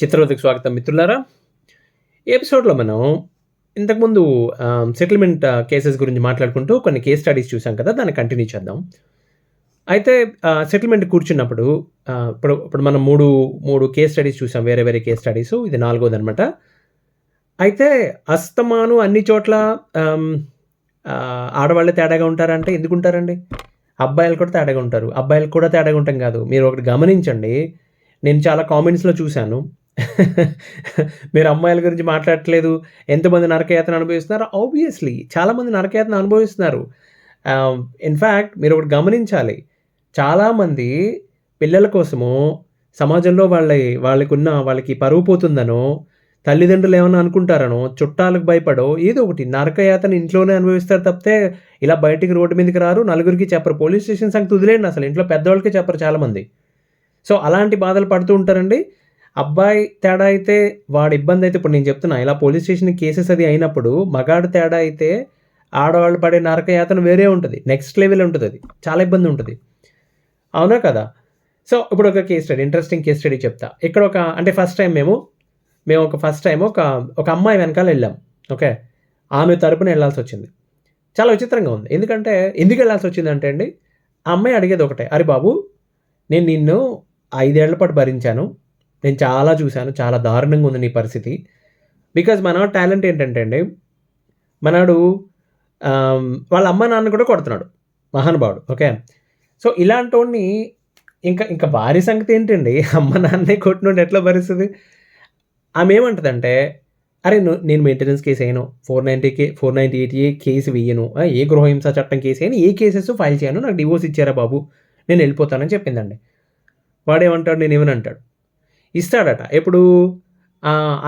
చిత్రవతికి స్వాగతం మిత్రులారా. ఈ ఎపిసోడ్లో మనం ఇంతకుముందు సెటిల్మెంట్ కేసెస్ గురించి మాట్లాడుకుంటూ కొన్ని కేస్ స్టడీస్ చూసాం కదా దాన్ని కంటిన్యూ చేద్దాం. అయితే సెటిల్మెంట్ కూర్చున్నప్పుడు ఇప్పుడు ఇప్పుడు మనం మూడు మూడు కేస్ స్టడీస్ చూసాం వేరే వేరే కేస్ స్టడీస్ ఇది నాలుగోది అనమాట అయితే అస్తమాను అన్ని చోట్ల ఆడవాళ్ళు తేడాగా ఉంటారంటే ఎందుకు ఉంటారండి? అబ్బాయిలు కూడా తేడాగా ఉంటారు. అబ్బాయిలు కూడా తేడాగా ఉంటాం కాదు. మీరు ఒకటి గమనించండి. నేను చాలా కామెంట్స్లో చూశాను. మీరు అమ్మాయిల గురించి మాట్లాడట్లేదు. ఎంతమంది నరకయాతన అనుభవిస్తున్నారు? ఆబ్వియస్లీ చాలామంది నరకయాతన అనుభవిస్తున్నారు. Um, ఇన్ఫ్యాక్ట్ మీరు ఒకటి గమనించాలి. చాలామంది పిల్లల కోసము సమాజంలో వాళ్ళ వాళ్ళకున్న వాళ్ళకి పరువు పోతుందనో తల్లిదండ్రులు ఏమన్నా అనుకుంటారనో చుట్టాలకు భయపడో ఏదో ఒకటి నరకయాతన ఇంట్లోనే అనుభవిస్తారు తప్పితే ఇలా బయటికి రోడ్డు మీదకి రారు నలుగురికి చెప్పరు. పోలీస్ స్టేషన్ సంగతి వదిలేండి అసలు ఇంట్లో పెద్దవాళ్ళకి చెప్పరు చాలామంది. సో అలాంటి బాధలు పడుతూ ఉంటారండి. అబ్బాయి తేడా అయితే వాడి ఇబ్బంది అయితే ఇప్పుడు నేను చెప్తున్నా. ఇలా పోలీస్ స్టేషన్ కేసెస్ అది అయినప్పుడు మగాడు తేడా అయితే ఆడవాళ్ళు పడే నరకయాతన వేరే ఉంటుంది. నెక్స్ట్ లెవెల్ ఉంటుంది అది. చాలా ఇబ్బంది ఉంటుంది. అవునా కదా? సో ఇప్పుడు ఒక case study interesting case study చెప్తా. ఇక్కడ ఒక అంటే ఫస్ట్ టైం మేము మేము ఒక ఫస్ట్ టైం ఒక ఒక అమ్మాయి వెనకాల వెళ్ళాం. ఓకే ఆమె తరపున వెళ్ళాల్సి వచ్చింది. చాలా విచిత్రంగా ఉంది. ఎందుకంటే ఎందుకు వెళ్ళాల్సి వచ్చింది అంటే అండి ఆ అమ్మాయి అడిగేది ఒకటే. అరే బాబు నేను నిన్ను ఐదేళ్ళ పాటు భరించాను. నేను చాలా చూశాను చాలా దారుణంగా ఉంది నీ పరిస్థితి. బికాజ్ మన టాలెంట్ ఏంటంటే అండి మనడు వాళ్ళ అమ్మ నాన్న కూడా కొడుతున్నాడు మహానుభావుడు ఓకే? సో ఇలాంటి ఇంకా ఇంకా భారీ సంగతి ఏంటండి? అమ్మ నాన్నే కొట్టినోడు ఎట్లా భరిస్తుంది? ఆమె ఏమంటుందంటే అరే నువ్వు నేను మెయింటెనెన్స్ కేసు వేయను ఫోర్ నైంటీకి ఫోర్ నైంటీ ఎయిట్ ఏ కేసు వేయను ఏ గృహహింస చట్టం కేసు అయినా ఏ కేసెస్ ఫైల్ చేయను నాకు డివోర్స్ ఇచ్చారా బాబు నేను వెళ్ళిపోతానని చెప్పిందండి. వాడేమంటాడు నేను ఏమని అంటాడు? ఇస్తాడట. ఎప్పుడు?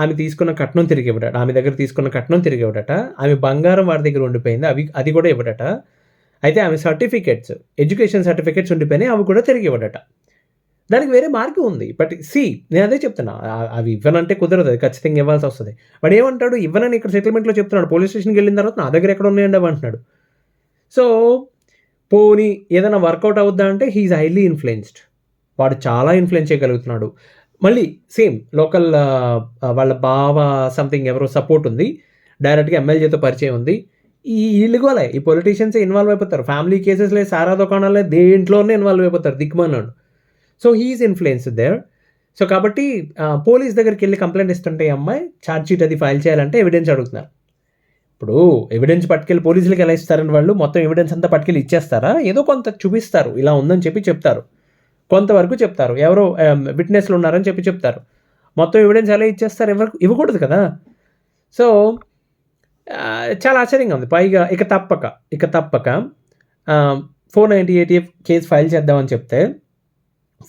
ఆమె తీసుకున్న కట్నం తిరిగి ఇవ్వడట ఆమె దగ్గర తీసుకున్న కట్నం తిరిగి ఇవ్వడట ఆమె బంగారం వాడి దగ్గర ఉండిపోయింది. అవి అది కూడా ఇవ్వడట. అయితే ఆమె సర్టిఫికేట్స్ ఎడ్యుకేషన్ సర్టిఫికేట్స్ ఉండిపోయినాయి. అవి కూడా తిరిగి ఇవ్వడట దానికి వేరే మార్గం ఉంది. బట్ సి నేను అదే చెప్తున్నా. అవి ఇవ్వనంటే కుదరదు. అది ఖచ్చితంగా ఇవ్వాల్సి వస్తుంది. వాడు ఏమంటాడు? ఇవ్వనని ఇక్కడ సెటిల్మెంట్లో చెప్తున్నాడు. పోలీస్ స్టేషన్కి వెళ్ళిన తర్వాత నా దగ్గర ఎక్కడ ఉన్నాయండి అవి అంటున్నాడు. సో పోనీ ఏదైనా వర్కౌట్ అవుద్దా అంటే హీఈస్ హైలీ ఇన్ఫ్లుయెన్స్డ్. వాడు చాలా ఇన్ఫ్లుయెన్స్ చేయగలుగుతున్నాడు. మళ్ళీ సేమ్ లోకల్ వాళ్ళ బావ సంథింగ్ ఎవరో సపోర్ట్ ఉంది. డైరెక్ట్గా ఎమ్మెల్యేతో పరిచయం ఉంది. ఈ ఇల్లుగోలే ఈ పొలిటీషియన్స్ ఇన్వాల్వ్ అయిపోతారు. ఫ్యామిలీ కేసెస్లే సారా దుకాణాలే దేంట్లోనే ఇన్వాల్వ్ అయిపోతారు దిగ్మన్నాడు so he's influence there. So కాబట్టి పోలీస్ దగ్గరికి వెళ్ళి కంప్లైంట్ ఇస్తుంటే అమ్మాయి ఛార్జ్ షీట్ అది ఫైల్ చేయాలంటే ఎవిడెన్స్ అడుగుతున్నారు. ఇప్పుడు ఎవిడెన్స్ పట్టుకెళ్ళి పోలీసులకు ఎలా ఇస్తారని వాళ్ళు మొత్తం ఎవిడెన్స్ అంతా పట్టుకెళ్ళి ఇచ్చేస్తారా? ఏదో కొంత చూపిస్తారు. ఇలా ఉందని చెప్పి చెప్తారు. కొంతవరకు చెప్తారు. ఎవరో విట్నెస్లు ఉన్నారని చెప్పి చెప్తారు. మొత్తం ఎవిడెన్స్ ఎలా ఇచ్చేస్తారు? ఎవరు ఇవ్వకూడదు కదా? సో చాలా ఆశ్చర్యంగా ఉంది. పైగా ఇక తప్పక ఇక తప్పక four ninety eighty case file చేద్దామని చెప్తే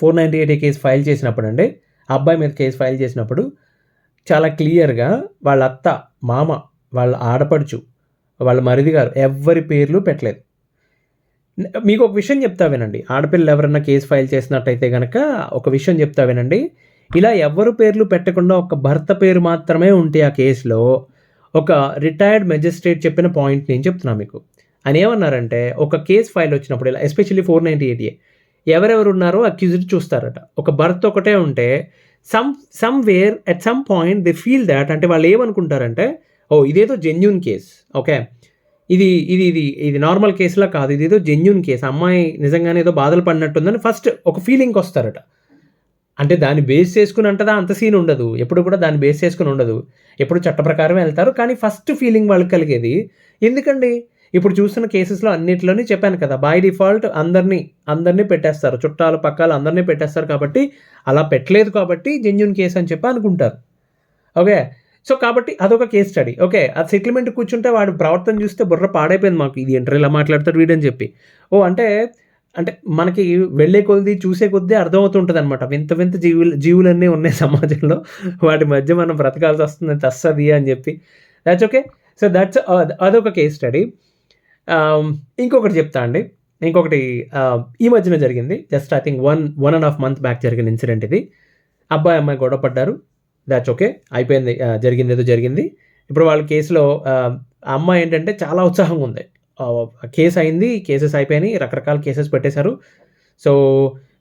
four ninety eighty case file చేసినప్పుడు అండి ఆ అబ్బాయి మీద కేసు ఫైల్ చేసినప్పుడు చాలా క్లియర్గా వాళ్ళ అత్త మామ వాళ్ళ ఆడపడుచు వాళ్ళ మరిది గారు ఎవ్వరి పేర్లు పెట్టలేదు. మీకు ఒక విషయం చెప్తా వినండి. ఆడపిల్లలు ఎవరన్నా కేసు ఫైల్ చేసినట్టయితే కనుక ఒక విషయం చెప్తా వినండి. ఇలా ఎవరు పేర్లు పెట్టకుండా ఒక భర్త పేరు మాత్రమే ఉంటే ఆ కేసులో ఒక రిటైర్డ్ మెజిస్ట్రేట్ చెప్పిన పాయింట్ నేను చెప్తున్నా మీకు. ఆయన ఏమన్నారంటే ఒక కేసు ఫైల్ వచ్చినప్పుడు ఇలా ఎస్పెషల్లీ ఫోర్ నైంటీ ఎయిట్ ఎవరెవరు ఉన్నారో అక్యూజ్డ్ చూస్తారట. ఒక భర్త ఒకటే ఉంటే some somewhere at some point they feel that అంటే వాళ్ళు ఏమనుకుంటారంటే ఓ ఇదేదో జెన్యున్ కేస్ ఓకే ఇది ఇది ఇది ఇది నార్మల్ కేసులా కాదు. ఇది ఏదో జెన్యున్ కేసు అమ్మాయి నిజంగానే ఏదో బాధలు పడినట్టుందని ఫస్ట్ ఒక ఫీలింగ్కి వస్తారట. అంటే దాన్ని బేస్ చేసుకుని అంటదా? అంత సీన్ ఉండదు. ఎప్పుడు కూడా దాన్ని బేస్ చేసుకుని ఉండదు. ఎప్పుడు చట్ట ప్రకారం వెళ్తారు. కానీ ఫస్ట్ ఫీలింగ్ వాళ్ళకి కలిగేది ఎందుకండి? ఇప్పుడు చూస్తున్న కేసెస్లో అన్నిటిలోని చెప్పాను కదా బై డిఫాల్ట్ అందరినీ అందరినీ పెట్టేస్తారు. చుట్టాలు పక్కాలు అందరినీ పెట్టేస్తారు కాబట్టి అలా పెట్టలేదు కాబట్టి జెన్యున్ కేసు అని చెప్పి అనుకుంటారు. ఓకే? సో కాబట్టి అదొక కేస్ స్టడీ ఓకే ఆ సెటిల్మెంట్ కూర్చుంటే వాడు ప్రవర్తన చూస్తే బుర్ర పాడైపోయింది మాకు. ఇది ఇంటర్ ఇలా మాట్లాడతాడు వీడని చెప్పి. ఓ అంటే అంటే మనకి వెళ్ళే కొద్దీ చూసే కొద్దీ అర్థమవుతుంటుంది అనమాట వింత వింత జీవులు జీవులన్నీ ఉన్నాయి సమాజంలో. వాటి మధ్య మనం బ్రతకాల్సి వస్తుంది తస్సది అని చెప్పి. దాట్స్ ఓకే సో దట్స్ అదొక కేస్ స్టడీ um, ఇంకొకటి చెప్తా అండి. ఇంకొకటి uh, ఈ మధ్యన జరిగింది. Just I think one one and half month back జరిగిన ఇన్సిడెంట్ ఇది. అబ్బాయి అమ్మాయి గొడవ పడ్డారు. దాట్స్ ఓకే అయిపోయింది. జరిగింది ఏదో జరిగింది. ఇప్పుడు వాళ్ళ కేసులో ఆ అమ్మాయి ఏంటంటే చాలా ఉత్సాహంగా ఉంది. కేసు అయింది కేసెస్ అయిపోయినాయి రకరకాల కేసెస్ పెట్టేశారు. సో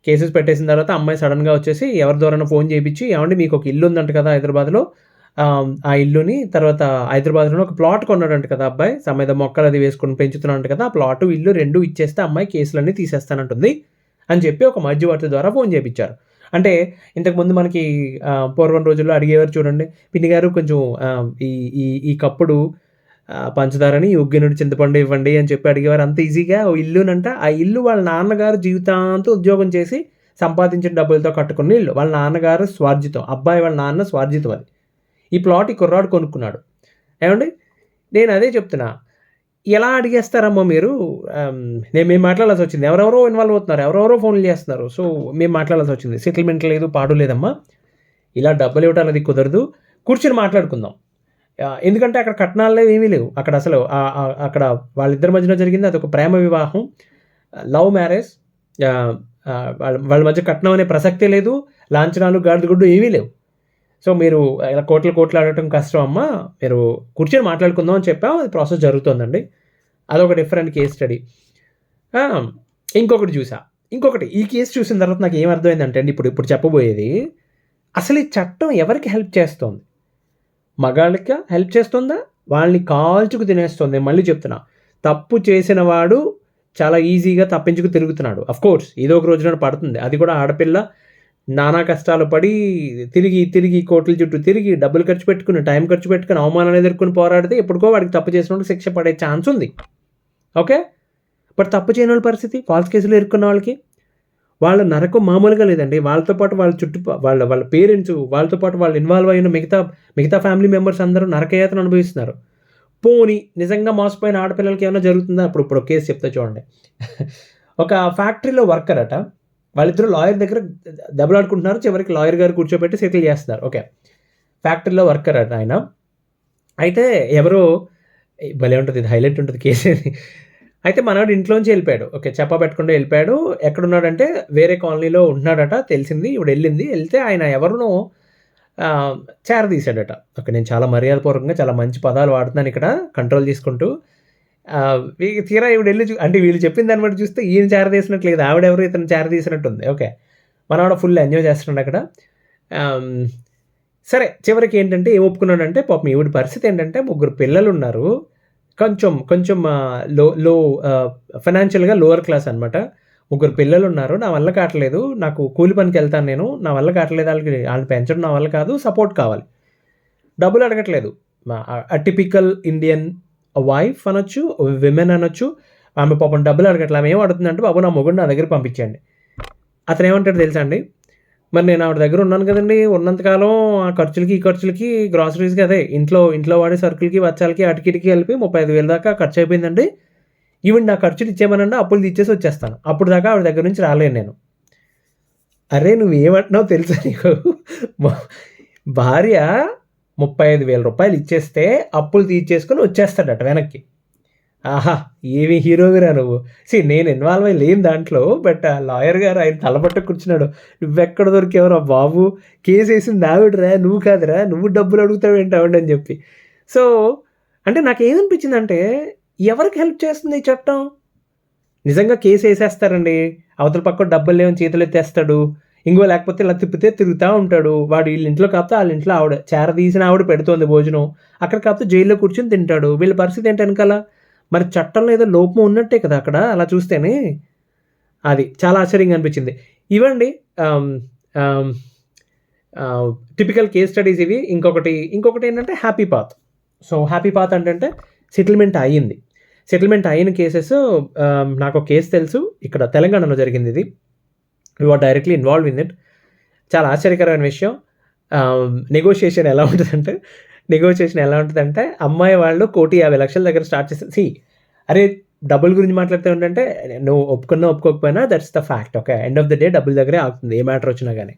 కేసెస్ పెట్టేసిన తర్వాత అమ్మాయి సడన్గా వచ్చేసి ఎవరి ద్వారా ఫోన్ చేయించి ఏమంటే మీకు ఒక ఇల్లు ఉందంట కదా హైదరాబాద్లో. ఆ ఇల్లుని తర్వాత హైదరాబాద్లో ఒక ప్లాట్ కొన్నాడంట కదా అబ్బాయి. సమేత మొక్కలు అది వేసుకుని పెంచుతున్నాడు కదా ఆ ప్లాట్ ఇల్లు రెండు ఇచ్చేస్తే అమ్మాయి కేసులన్నీ తీసేస్తానంటుంది అని చెప్పి ఒక మధ్యవర్తి ద్వారా ఫోన్ చేయించారు. అంటే ఇంతకుముందు మనకి పూర్వం రోజుల్లో అడిగేవారు చూడండి పిన్ని గారు కొంచెం ఈ ఈ ఈ కప్పుడు పంచదారని ఉగ్గినుడి చింతపండు ఇవ్వండి అని చెప్పి అడిగేవారు. అంత ఈజీగా ఓ ఇల్లునంట ఆ ఇల్లు వాళ్ళ నాన్నగారు జీవితాంతం ఉద్యోగం చేసి సంపాదించిన డబ్బులతో కట్టుకున్న ఇల్లు. వాళ్ళ నాన్నగారు స్వార్జితం అబ్బాయి వాళ్ళ నాన్న స్వార్జితం అది. ఈ ప్లాట్ ఈ కుర్రాడు కొనుక్కున్నాడు. ఏమండి? నేను అదే చెప్తున్నా. ఎలా అడిగేస్తారమ్మా మీరు? నేను మేము మాట్లాడాల్సి వచ్చింది. ఎవరెవరో ఇన్వాల్వ్ అవుతున్నారు. ఎవరెవరో ఫోన్లు చేస్తున్నారు. సో మేము మాట్లాడాల్సి వచ్చింది. సెటిల్మెంట్ లేదు పాడు లేదమ్మా. ఇలా డబ్బులు ఇవ్వటం అనేది కుదరదు. కూర్చొని మాట్లాడుకుందాం. ఎందుకంటే అక్కడ కట్నాలు లేవు ఏమీ లేవు. అక్కడ అసలు అక్కడ వాళ్ళిద్దరి మధ్యన జరిగింది. అదొక ప్రేమ వివాహం. లవ్ మ్యారేజ్ వాళ్ళ వాళ్ళ మధ్య కట్నం అనే ప్రసక్తే లేదు. లాంఛనాలు గాడిదగుడ్డు ఏమీ లేవు. సో మీరు ఇలా కోట్లు కోట్లు ఆడటం కష్టం అమ్మా మీరు కూర్చొని మాట్లాడుకుందాం అని చెప్పాం అది ప్రాసెస్ జరుగుతుందండి. అదొక డిఫరెంట్ కేస్ స్టడీ. ఇంకొకటి చూసా. ఇంకొకటి ఈ కేసు చూసిన తర్వాత నాకు ఏం అండి ఇప్పుడు ఇప్పుడు చెప్పబోయేది అసలు ఈ చట్టం ఎవరికి హెల్ప్ చేస్తోంది? మగాళ్ళకి హెల్ప్ చేస్తుందా? వాళ్ళని కాల్చుకు తినేస్తుంది. మళ్ళీ చెప్తున్నా తప్పు చేసిన వాడు చాలా ఈజీగా తప్పించుకు తిరుగుతున్నాడు. అఫ్ కోర్స్ ఏదో ఒక రోజున పడుతుంది. అది కూడా ఆడపిల్ల నానా కష్టాలు పడి తిరిగి తిరిగి కోట్ల చుట్టూ తిరిగి డబ్బులు ఖర్చు పెట్టుకుని టైం ఖర్చు పెట్టుకుని అవమానాలు ఎదుర్కొని పోరాడితే ఎప్పటికో వాడికి తప్పు చేసినప్పుడు శిక్ష పడే ఛాన్స్ ఉంది. ఓకే? బట్ తప్పు చేయని వాళ్ళ పరిస్థితి? ఫాల్స్ కేసులు ఎదుర్కొన్న వాళ్ళకి? వాళ్ళ నరకం మామూలుగా లేదండి. వాళ్ళతో పాటు వాళ్ళ చుట్టూ వాళ్ళ వాళ్ళ పేరెంట్స్ వాళ్ళతో పాటు వాళ్ళు ఇన్వాల్వ్ అయిన మిగతా మిగతా ఫ్యామిలీ మెంబర్స్ అందరూ నరకయాతను అనుభవిస్తున్నారు. పోని నిజంగా మోసపోయిన ఆడపిల్లలకి ఏమైనా జరుగుతుందా? అప్పుడు ఇప్పుడు ఒక కేసు చెప్తా చూడండి. ఒక ఫ్యాక్టరీలో వర్కర్ అట. వాళ్ళిద్దరూ లాయర్ దగ్గర దెబ్బలాడుకుంటున్నారు చివరికి లాయర్ గారు కూర్చోబెట్టి సెటిల్ చేస్తున్నారు. ఓకే. ఫ్యాక్టరీలో వర్కర్ అట ఆయన. అయితే ఎవరో భలే ఉంటుంది ఇది హైలైట్ ఉంటుంది కేసు అయితే మనవాడు ఇంట్లోంచి వెళ్ళిపోయాడు. ఓకే చెప్ప పెట్టకుండా వెళ్ళిపోయాడు. ఎక్కడున్నాడంటే వేరే కాలనీలో ఉంటున్నాడట తెలిసింది. ఇప్పుడు వెళ్ళింది. వెళ్తే ఆయన ఎవరినో చేరదీశాడట. ఓకే నేను చాలా మర్యాదపూర్వకంగా చాలా మంచి పదాలు వాడుతున్నాను ఇక్కడ కంట్రోల్ తీసుకుంటూ. తీరా ఇవిడ వెళ్ళి చూ అంటే వీళ్ళు చెప్పిన దాన్ని బట్టి చూస్తే ఈయన చేరదీసినట్లు లేదు. ఆవిడెవరు ఇతను చేరదీసినట్టు ఉంది ఓకే. మనవాడ ఫుల్ ఎంజాయ్ చేస్తున్నాడు అక్కడ. సరే చివరికి ఏంటంటే ఏం ఒప్పుకున్నాడంటే పాపం ఈవిడ పరిస్థితి ఏంటంటే ముగ్గురు పిల్లలు ఉన్నారు. కొంచెం కొంచెం లో లో ఫైనాన్షియల్గా లోవర్ క్లాస్ అనమాట ముగ్గురు పిల్లలు ఉన్నారు. నా వల్ల కావట్లేదు. నాకు కూలి పనికి వెళ్తాను నేను. నా వల్ల కావట్లేదు. వాళ్ళకి వాళ్ళని పెంచడం నా వల్ల కాదు. సపోర్ట్ కావాలి. డబ్బులు అడగట్లేదు. టిపికల్ ఇండియన్ వైఫ్ అనొచ్చు విమెన్ అనొచ్చు. ఆమె పాపం డబ్బులు అడగట్లే ఆమె ఏం అడుగుతుందంటే బాబు నా మొగుడు నా దగ్గర పంపించండి. అతను ఏమంటాడు తెలుసా అండి? మరి నేను ఆవిడ దగ్గర ఉన్నాను కదండి ఉన్నంతకాలం ఆ ఖర్చులకి ఈ ఖర్చులకి గ్రాసరీస్కి అదే ఇంట్లో ఇంట్లో వాడే సరుకులకి వచ్చాలకి అటుకిటికి కలిపి ముప్పై ఐదు వేల దాకా ఖర్చు అయిపోయిందండి. ఈవెన్ నా ఖర్చులు ఇచ్చేమనండి అప్పులు ఇచ్చేసి వచ్చేస్తాను. అప్పుడు దాకా ఆవిడ దగ్గర నుంచి రాలేను నేను. అరే నువ్వు ఏమంటున్నావు తెలుసా నీకు? భార్య ముప్పై ఐదు వేల రూపాయలు ఇచ్చేస్తే అప్పులు తీర్చేసుకొని వచ్చేస్తాడట వెనక్కి. ఆహా ఏమి హీరోవిరా నువ్వు? సి నేను ఇన్వాల్వ్ అయ్యి లేని దాంట్లో బట్ ఆ లాయర్ గారు ఆయన తలపట్టు కూర్చున్నాడు. నువ్వెక్కడ దొరికేవరా బాబు? కేసు వేసింది ఆవిడరా నువ్వు కాదురా నువ్వు డబ్బులు అడుగుతావు ఏంటావండి అని చెప్పి. సో అంటే నాకు ఏమనిపించిందంటే ఎవరికి హెల్ప్ చేస్తుంది ఈ చట్టం? నిజంగా కేసు వేసేస్తారండి. అవతల పక్క డబ్బులు లేవని చేతులు ఎత్తేస్తాడు ఇంకో లేకపోతే ఇలా తిప్పితే తిరుగుతూ ఉంటాడు. వాడు వీళ్ళ ఇంట్లో కాకపోతే వాళ్ళ ఇంట్లో ఆవిడ. చేర తీసిన ఆవిడ పెడుతోంది భోజనం. అక్కడ కాకపోతే జైల్లో కూర్చొని తింటాడు. వీళ్ళ పరిస్థితి ఏంటి వెనకాల? మరి చట్టంలో ఏదో లోపం ఉన్నట్టే కదా అక్కడ? అలా చూస్తేనే అది చాలా ఆశ్చర్యంగా అనిపించింది. ఇవ్వండి టిపికల్ కేస్ స్టడీస్ ఇవి. ఇంకొకటి ఇంకొకటి ఏంటంటే happy path so happy path అంటే సెటిల్మెంట్ అయ్యింది. సెటిల్మెంట్ అయిన కేసెస్ నాకు ఒక కేసు తెలుసు. ఇక్కడ తెలంగాణలో జరిగింది ఇది. Or directly involve in it చాలా ఆశ్చర్యకరమైన విషయం. Um, నెగోషియేషన్ ఎలా ఉంటుందంటే నెగోషియేషన్ ఎలా ఉంటుందంటే అమ్మాయి వాళ్ళు కోటి యాభై లక్షల దగ్గర స్టార్ట్ చేస్తారు సి అరే డబ్బుల గురించి మాట్లాడితే ఏంటంటే నువ్వు ఒప్పుకున్నా ఒప్పుకోకపోయినా that's the fact okay end of the day డబ్బుల దగ్గరే ఆగుతుంది ఏ మ్యాటర్ వచ్చినా కానీ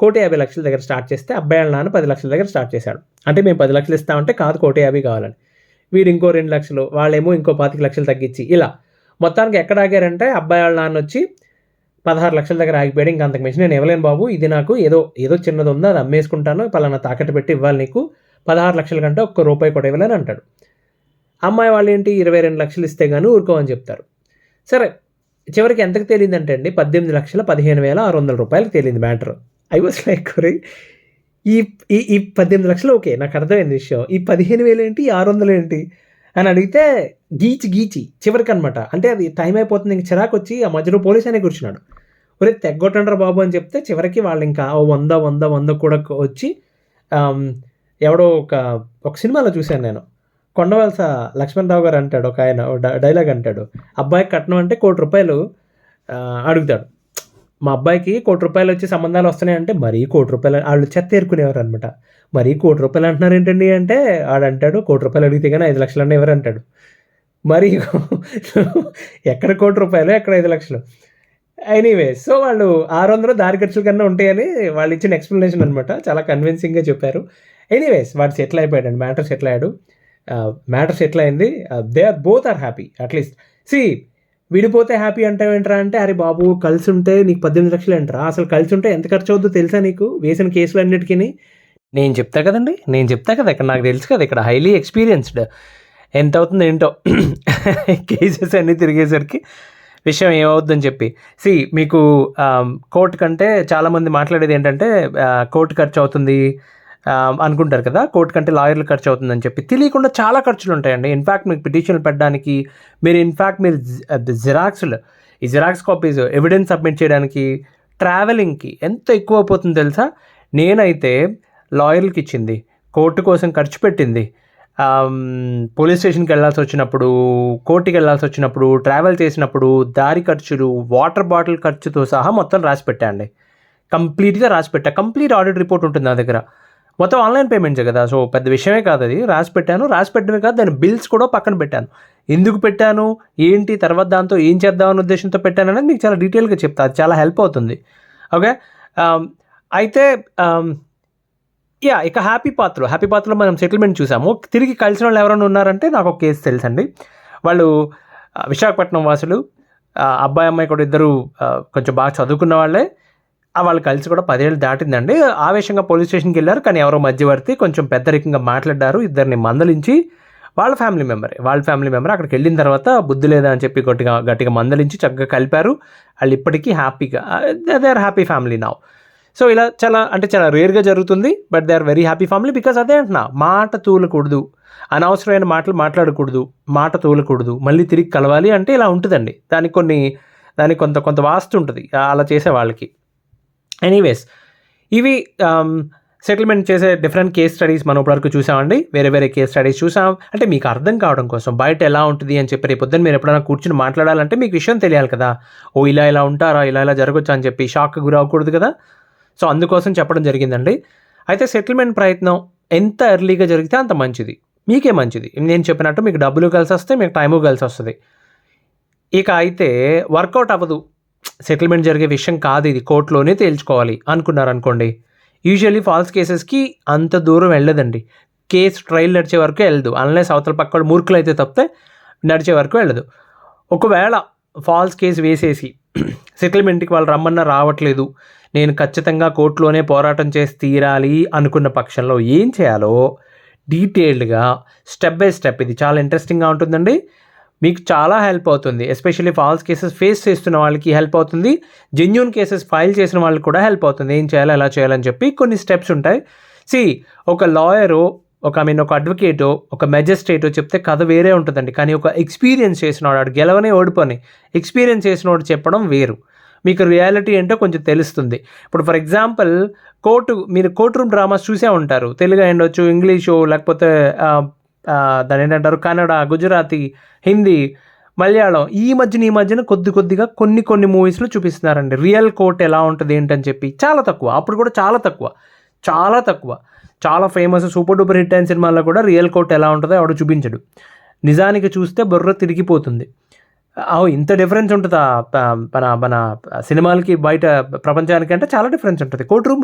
కోటి యాభై లక్షల దగ్గర స్టార్ట్ చేస్తే అబ్బాయి వాళ్ళ నాన్న పది లక్షల దగ్గర స్టార్ట్ చేశాడు. అంటే మేము పది లక్షలు ఇస్తామంటే కాదు కోటి యాభై కావాలని. వీడు ఇంకో రెండు లక్షలు వాళ్ళేమో ఇంకో పాతిక లక్షలు తగ్గించి ఇలా. మొత్తానికి ఎక్కడ ఆగారంటే అబ్బాయి వాళ్ళ నాన్న వచ్చి పదహారు లక్షల దగ్గర ఆగిపోయాడు. ఇంకా అంతకు మించి నేను ఇవ్వలేను బాబు. ఇది నాకు ఏదో ఏదో చిన్నది ఉందో అది అమ్మేసుకుంటాను. పలానా తాకట్టు పెట్టి ఇవ్వాలి నీకు. పదహారు లక్షల కంటే ఒక్క రూపాయి కూడా ఇవ్వలేని అంటాడు. అమ్మాయి వాళ్ళు ఏంటి? ఇరవై రెండు లక్షలు ఇస్తే కానీ ఊరుకోమని చెప్తారు. సరే చివరికి ఎంతకు తేలిందంటే అండి? పద్దెనిమిది లక్షల పదిహేను వేల ఆరు వందల రూపాయలకు తేలింది మ్యాటర్. ఐ వాస్ లైక్ ఈ ఈ ఈ పద్దెనిమిది లక్షలు ఓకే నాకు అర్థమైంది విషయం. ఈ పదిహేను వేలు ఏంటి? ఆరు వందలు ఏంటి? అని అడిగితే గీచి గీచి చివరికి అనమాట అంటే అది టైం అయిపోతుంది ఇంక చిరాకు వచ్చి ఆ మధ్యలో పోలీస్ అనే కూర్చున్నాడు. ఒరే తెగ్గొట్టండ్రా బాబు అని చెప్తే చివరికి వాళ్ళు ఇంకా ఓ వంద వంద వంద కూడా వచ్చి ఎవడో ఒక ఒక సినిమాలో చూశాను నేను. కొండవలస లక్ష్మణరావు గారు అంటాడు ఒక ఆయన డైలాగ్ అంటాడు. అబ్బాయికి కట్నం అంటే కోటి రూపాయలు అడుగుతాడు. మా అబ్బాయికి కోటి రూపాయలు వచ్చి సంబంధాలు వస్తున్నాయంటే మరీ కోటి రూపాయలు వాళ్ళు చెత్త ఏరుకునేవారు అనమాట మరీ కోటి రూపాయలు అంటున్నారు ఏంటండి అంటే ఆడంటాడు కోటి రూపాయలు అడిగితే కానీ ఐదు లక్షలు అన్న ఎవరు అంటాడు. మరి ఎక్కడ కోటి రూపాయలు ఎక్కడ ఐదు లక్షలు? ఎనీవే సో వాళ్ళు ఆరు వందలు దారి ఖర్చుల కన్నా ఉంటాయని వాళ్ళు ఇచ్చిన ఎక్స్ప్లెనేషన్ అనమాట చాలా కన్విన్సింగ్గా చెప్పారు. ఎనీవేస్ వాడు సెటిల్ అయిపోయాడు మ్యాటర్ సెటిల్ అయ్యాడు. Uh, మ్యాటర్ సెటిల్ అయింది. They are both are happy at least C విడిపోతే హ్యాపీ అంటావేంట్రా అంటే అరే బాబు కలిసి ఉంటే నీకు పద్దెనిమిది లక్షలు ఏంట్రా అసలు కలిసి ఉంటే ఎంత ఖర్చు అవుతుందో తెలుసా నీకు? వేసిన కేసులు అన్నిటికీ నేను చెప్తా కదండి నేను చెప్తా కదా ఇక్కడ నాకు తెలుసు కదా ఇక్కడ హైలీ ఎక్స్పీరియన్స్డ్ ఎంత అవుతుంది ఏంటో? కేసెస్ అన్నీ తిరిగేసరికి విషయం ఏమవుద్దని చెప్పి. సి మీకు కోర్టు కంటే చాలామంది మాట్లాడేది ఏంటంటే కోర్టు ఖర్చు అవుతుంది అనుకుంటారు కదా కోర్టు కంటే లాయర్లు ఖర్చు అవుతుందని చెప్పి. తెలియకుండా చాలా ఖర్చులు ఉంటాయండి ఇన్ఫ్యాక్ట్ మీకు పిటిషన్లు పెట్టడానికి మీరు ఇన్ఫ్యాక్ట్ మీరు జిరాక్స్లు ఈ జిరాక్స్ కాపీస్ ఎవిడెన్స్ సబ్మిట్ చేయడానికి ట్రావెలింగ్కి ఎంత ఎక్కువ అయిపోతుంది తెలుసా? నేనైతే లాయర్లకి ఇచ్చింది కోర్టు కోసం ఖర్చు పెట్టింది. పోలీస్ స్టేషన్కి వెళ్ళాల్సి వచ్చినప్పుడు కోర్టుకి వెళ్ళాల్సి వచ్చినప్పుడు ట్రావెల్ చేసినప్పుడు దారి ఖర్చులు వాటర్ బాటిల్ ఖర్చుతో సహా మొత్తం రాసి పెట్టండి కంప్లీట్గా రాసి పెట్టా. కంప్లీట్ ఆడిట్ రిపోర్ట్ ఉంటుంది నా దగ్గర. మొత్తం ఆన్లైన్ పేమెంట్సే కదా? సో పెద్ద విషయమే కాదు అది. రాసి పెట్టాను. రాసి పెట్టడమే కాదు దాని బిల్స్ కూడా పక్కన పెట్టాను. ఎందుకు పెట్టాను? ఏంటి? తర్వాత దాంతో ఏం చేద్దామనే ఉద్దేశంతో పెట్టాను అనేది మీకు చాలా డీటెయిల్గా చెప్తా. అది చాలా హెల్ప్ అవుతుంది. ఓకే? అయితే యా ఇక హ్యాపీ పాత్రలో. హ్యాపీ పాత్రలో మనం సెటిల్మెంట్ చూసాము. తిరిగి కలిసిన వాళ్ళు ఎవరైనా ఉన్నారంటే నాకు ఒక కేసు తెలుసండి. వాళ్ళు విశాఖపట్నం వాసులు అబ్బాయి అమ్మాయి కూడా ఇద్దరు కొంచెం బాగా చదువుకున్న వాళ్ళే. వాళ్ళు కలిసి కూడా పదేళ్ళు దాటిందండి. ఆవేశంగా పోలీస్ స్టేషన్కి వెళ్ళారు. కానీ ఎవరో మధ్యవర్తి కొంచెం పెద్దరికంగా మాట్లాడారు. ఇద్దరిని మందలించి వాళ్ళ ఫ్యామిలీ మెంబరే వాళ్ళ ఫ్యామిలీ మెంబర్ అక్కడికి వెళ్ళిన తర్వాత బుద్ధి లేదా అని చెప్పి గట్టిగా గట్టిగా మందలించి చక్కగా కలిపారు. వాళ్ళు ఇప్పటికీ హ్యాపీగా they are happy family now so ఇలా చాలా అంటే చాలా రేర్గా జరుగుతుంది. But they are very happy family because అదే అంటున్నా మాట తూలకూడదు. అనవసరమైన మాటలు మాట్లాడకూడదు. మాట తూలకూడదు. మళ్ళీ తిరిగి కలవాలి అంటే ఇలా ఉంటుందండి. దానికి కొన్ని దానికి కొంత కొంత వాస్తు ఉంటుంది. అలా చేసే వాళ్ళకి. ఎనీవేస్ ఇవి um, సెటిల్మెంట్ చేసే డిఫరెంట్ కేస్ స్టడీస్ మనం ఇప్పటివరకు చూసామండి. వేరే వేరే కేస్ స్టడీస్ చూసాం. అంటే మీకు అర్థం కావడం కోసం బయట ఎలా ఉంటుంది అని చెప్పి రేపు పొద్దున్న మీరు ఎప్పుడైనా కూర్చుని మాట్లాడాలంటే మీకు విషయం తెలియాలి కదా. ఓ ఇలా ఇలా ఉంటారా ఇలా ఇలా జరగచ్చు అని చెప్పి షాక్ గురవ్వకూడదు కదా. సో అందుకోసం చెప్పడం జరిగిందండి. అయితే సెటిల్మెంట్ ప్రయత్నం ఎంత ఎర్లీగా జరిగితే అంత మంచిది. మీకే మంచిది. నేను చెప్పినట్టు మీకు డబ్బులు కలిసి వస్తే మీకు టైము కలిసి వస్తుంది ఇక అయితే వర్కౌట్ అవ్వదు. సెటిల్మెంట్ జరిగే విషయం కాదు ఇది. కోర్టులోనే తేల్చుకోవాలి. అనుకున్నారనుకోండి. యూజువల్లీ ఫాల్స్ కేసెస్కి అంత దూరం వెళ్ళదండి. కేసు ట్రయల్ నడిచే వరకు వెళ్ళదు. అన్లెస్ అవతల పక్క మూర్ఖులు అయితే తప్పితే నడిచే వరకు వెళ్ళదు. ఒకవేళ ఫాల్స్ కేసు వేసేసి సెటిల్మెంట్కి వాళ్ళు రమ్మన్నా రావట్లేదు. నేను ఖచ్చితంగా కోర్టులోనే పోరాటం చేసి తీరాలి అనుకున్న పక్షంలో ఏం చేయాలో డీటెయిల్డ్గా స్టెప్ బై స్టెప్ ఇది చాలా ఇంట్రెస్టింగ్గా ఉంటుందండి. మీకు చాలా హెల్ప్ అవుతుంది. ఎస్పెషల్లీ ఫాల్స్ కేసెస్ ఫేస్ చేస్తున్న వాళ్ళకి హెల్ప్ అవుతుంది. జెన్యున్ కేసెస్ ఫైల్ చేసిన వాళ్ళకి కూడా హెల్ప్ అవుతుంది. ఏం చేయాలి ఎలా చేయాలని చెప్పి కొన్ని స్టెప్స్ ఉంటాయి. సి ఒక లాయరు ఒక ఐ మీన్ ఒక అడ్వకేటో ఒక మెజిస్ట్రేటో చెప్తే కథ వేరే ఉంటుందండి. కానీ ఒక ఎక్స్పీరియన్స్ చేసినవాడు వాడు గెలవనే ఓడిపోని. ఎక్స్పీరియన్స్ చేసినవాడు చెప్పడం వేరు. మీకు రియాలిటీ ఏంటో కొంచెం తెలుస్తుంది. ఇప్పుడు ఫర్ ఎగ్జాంపుల్ కోర్టు మీరు కోర్ట్ రూమ్ డ్రామాస్ చూసే ఉంటారు. తెలుగు అయ్యుండొచ్చు ఇంగ్లీషు లేకపోతే దాని ఏంటంటారు? కన్నడ గుజరాతీ హిందీ మలయాళం ఈ మధ్యన ఈ మధ్యన కొద్ది కొద్దిగా కొన్ని కొన్ని మూవీస్లో చూపిస్తున్నారండి. రియల్ కోర్ట్ ఎలా ఉంటుంది ఏంటని చెప్పి. చాలా తక్కువ. అప్పుడు కూడా చాలా తక్కువ. చాలా తక్కువ. చాలా ఫేమస్ సూపర్ డూపర్ హిట్ అయిన సినిమాల్లో కూడా రియల్ కోర్ట్ ఎలా ఉంటుందో ఆవిడ చూపించడు. నిజానికి చూస్తే బుర్ర తిరిగిపోతుంది. అవు ఇంత డిఫరెన్స్ ఉంటుందా? మన మన సినిమాలకి బయట ప్రపంచానికి అంటే చాలా డిఫరెన్స్ ఉంటుంది. కోర్ట్ రూమ్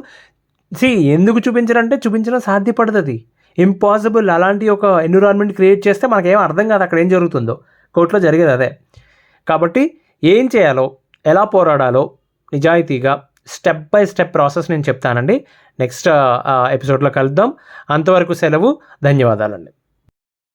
సి ఎందుకు చూపించరంటే చూపించడం సాధ్యపడుతుంది ఇంపాసిబుల్ అలాంటి ఒక ఎన్విరాన్మెంట్ క్రియేట్ చేస్తే మనకేం అర్థం కాదు అక్కడ ఏం జరుగుతుందో. కోర్టులో జరిగేది అదే. కాబట్టి ఏం చేయాలో ఎలా పోరాడాలో నిజాయితీగా స్టెప్ బై స్టెప్ ప్రాసెస్ నేను చెప్తానండి. నెక్స్ట్ ఎపిసోడ్లో కలుద్దాం. అంతవరకు సెలవు ధన్యవాదాలండి.